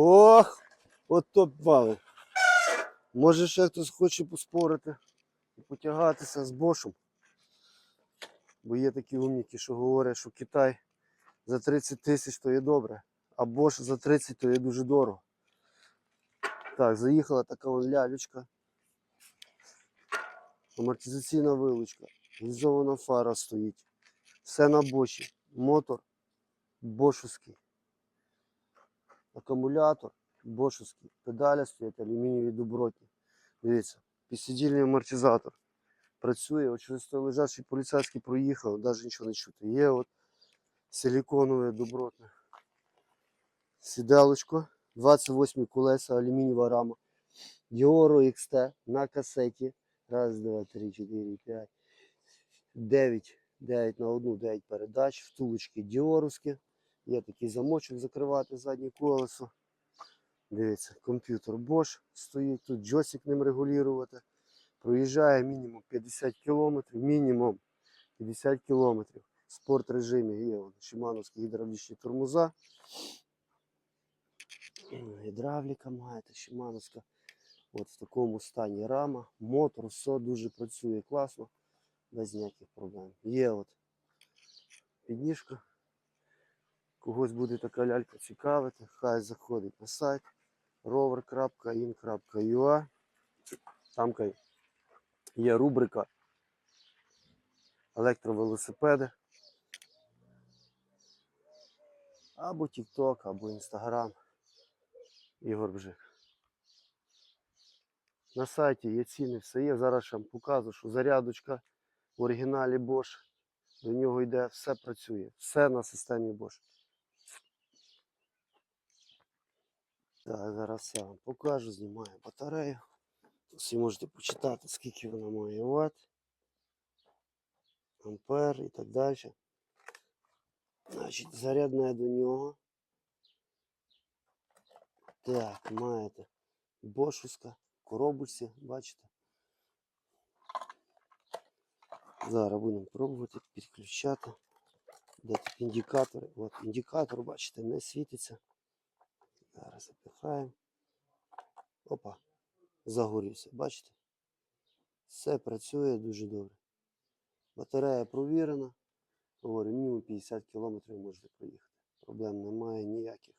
Ох, от то вали. Може ще хтось хоче поспорити і потягатися з Бошем. Бо є такі умніки, що говорять, що Китай за 30 тисяч то є добре, а Бош за 30 то є дуже дорого. Так, заїхала така вон лялечка. Амортизаційна вилучка, візована фара стоїть. Все на бочі. Мотор бошовський. Акумулятор бошовський. Педаля стоять алюмінієві добротні. Дивіться, підсидільний амортизатор. Працює, от через той лежачий поліцейський проїхав, навіть нічого не чути. Є от силіконове добротне. Сіделочко, 28 колеса, алюмінієва рама. Dioro XT на касеті. Раз, два, три, чотири, п'ять. Дев'ять. 9 на одну, 9 передач. Втулочки діоровські. Є такий замочок закривати заднє колесо. Дивіться, комп'ютер Bosch стоїть, тут джойстик ним регулювати. Проїжджає мінімум 50 км, мінімум 50 км. В спорт режимі є шимановські гідравлічні тормоза. Гідравліка маєте, шимановська. От в такому стані рама. Мотор, все дуже працює класно, без ніяких проблем. Є от підніжка. Когось буде така лялька цікавити, хай заходить на сайт rover.in.ua. Там є рубрика електровелосипеди. Або TikTok, або Instagram. Ігор Бжик. На сайті є ціни, все є. Зараз ще вам покажу, що зарядочка в оригіналі Bosch. До нього йде, все працює. Все на системі Bosch. Так, зараз я вам покажу, знімаю батарею. Всі можете почитати, скільки вона має ватт, ампер і так далі. Значить, зарядне до нього. Так, маєте бошуска, коробочці, бачите. Зараз будемо пробувати підключати. Де тут індикатори? От індикатор, бачите, не світиться. Зараз запихаємо. Опа, загорівся, бачите? Все працює дуже добре. Батарея провірена. Говорю, мінімум 50 км можете проїхати. Проблем немає ніяких.